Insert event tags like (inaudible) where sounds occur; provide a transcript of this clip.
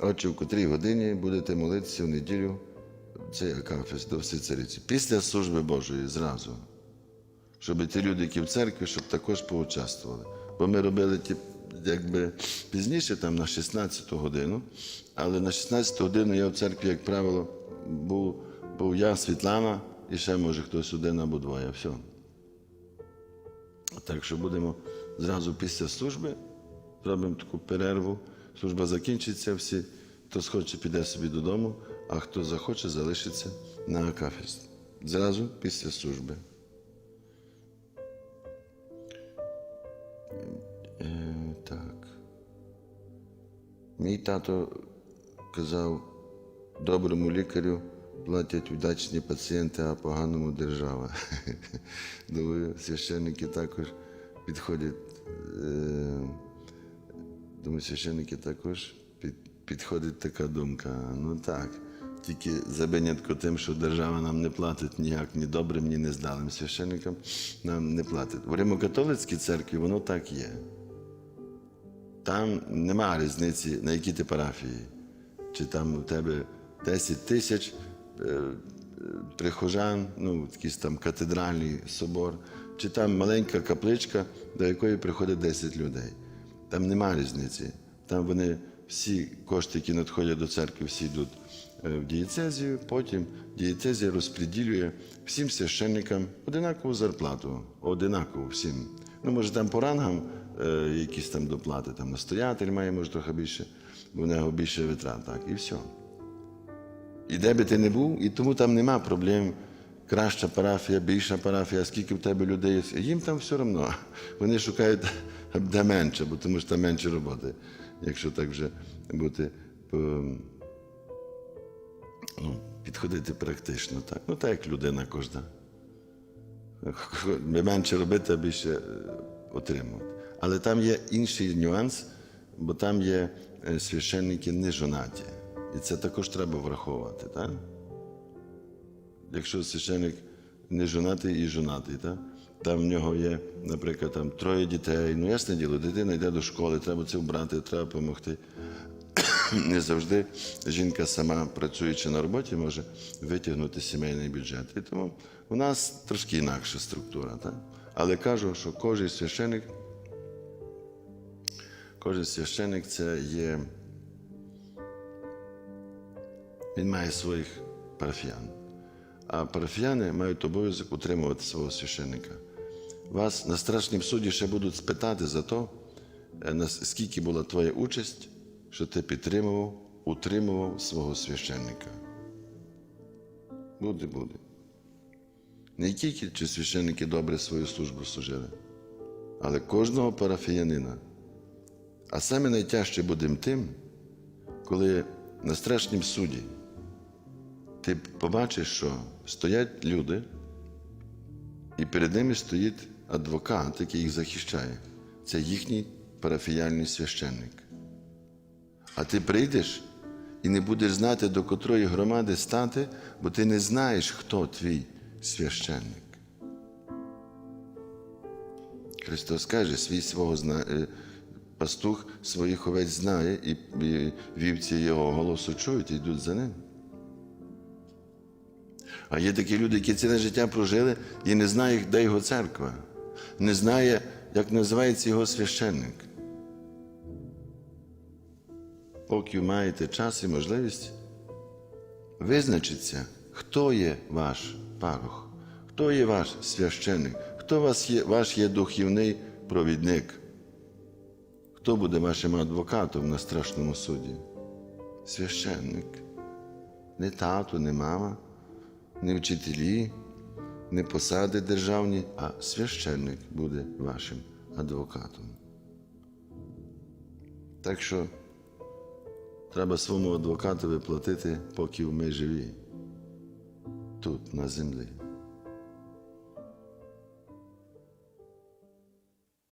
Отже, в котрій годині будете молитися в неділю цей акафіст до всецариці. Після служби Божої зразу. Щоб ті люди, які в церкві, щоб також поучаствували. Бо ми робили ті, якби пізніше, там на 16 годину, але на 16 годину я в церкві, як правило, був, був я, Світлана, і ще може хтось один або двоє. Все. Так що будемо зразу після служби, зробимо таку перерву. Служба закінчиться, всі, хто схоче, піде собі додому, а хто захоче, залишиться на акафіст. Зразу після служби. Е, так. Мій тато казав, доброму лікарю платять вдачні пацієнти, а поганому держава. (laughs) Думаю, священники також підходять. е, Думаю, священники також під, підходить така думка. Ну так. Тільки за винятку тим, що держава нам не платить ніяк, ні добрим, ні нездалим священникам нам не платить. В Римо-католицькій церкві воно так є. Там нема різниці, на якій ти парафії. Чи там у тебе 10 тисяч е, е, прихожан, ну, якийсь там катедральний собор, чи там маленька капличка, до якої приходить 10 людей. Там нема різниці. Там вони всі кошти, які надходять до церкви, всі йдуть е, в дієцезію, потім дієцезія розподілює всім священникам одинакову зарплату, одинакову всім. Ну, може, там по рангам е, якісь там доплати, там настоятель має, може, трохи більше, бо в нього більше витрат, так, і все. І де би ти не був, і тому там нема проблем. Краща парафія, більша парафія, скільки в тебе людей є. Їм там все одно. Вони шукають де менше, бо тому що там менше роботи, якщо так вже бути ну, підходити практично. Так. Ну, так як людина кожна. Менше робити, а більше е, отримувати. Але там є інший нюанс, бо там є е, священники не жонаті. І це також треба враховувати. Так? Якщо священник не жонатий і жонатий, так? там в нього є, наприклад, там, троє дітей. Ну, ясне діло, дитина йде до школи, треба це вбрати, треба допомогти. (clears throat) Не завжди жінка сама працюючи на роботі, може витягнути сімейний бюджет. І тому у нас трошки інакша структура. Так? Але кажу, що кожен священик, кожен священик це є. Він має своїх парафіян. А парафіяни мають обов'язок утримувати свого священника. Вас на страшнім суді ще будуть спитати за те, скільки була твоя участь, що ти підтримував, утримував свого священника. Буде, буде. Не тільки чи священники добре свою службу служили, але кожного парафіянина. А саме найтяжче буде тим, коли на страшнім суді ти побачиш, що стоять люди, і перед ними стоїть адвокат, який їх захищає. Це їхній парафіяльний священник. А ти прийдеш і не будеш знати, до котрої громади стати, бо ти не знаєш, хто твій священник. Христос каже, свій свого зна... е, пастух своїх овець знає, і, і вівці його голосу чують і йдуть за ним. А є такі люди, які ціле життя прожили і не знають, де його церква, не знає, як називається його священник. Поки маєте час і можливість, визначиться, хто є ваш парох, хто є ваш священник, хто вас є, ваш є духовний провідник, хто буде вашим адвокатом на страшному суді? Священник. Не тато, не мама, не вчителі, не посади державні, а священник буде вашим адвокатом. Так що треба своєму адвокатові платити, поки ми живі тут, на землі.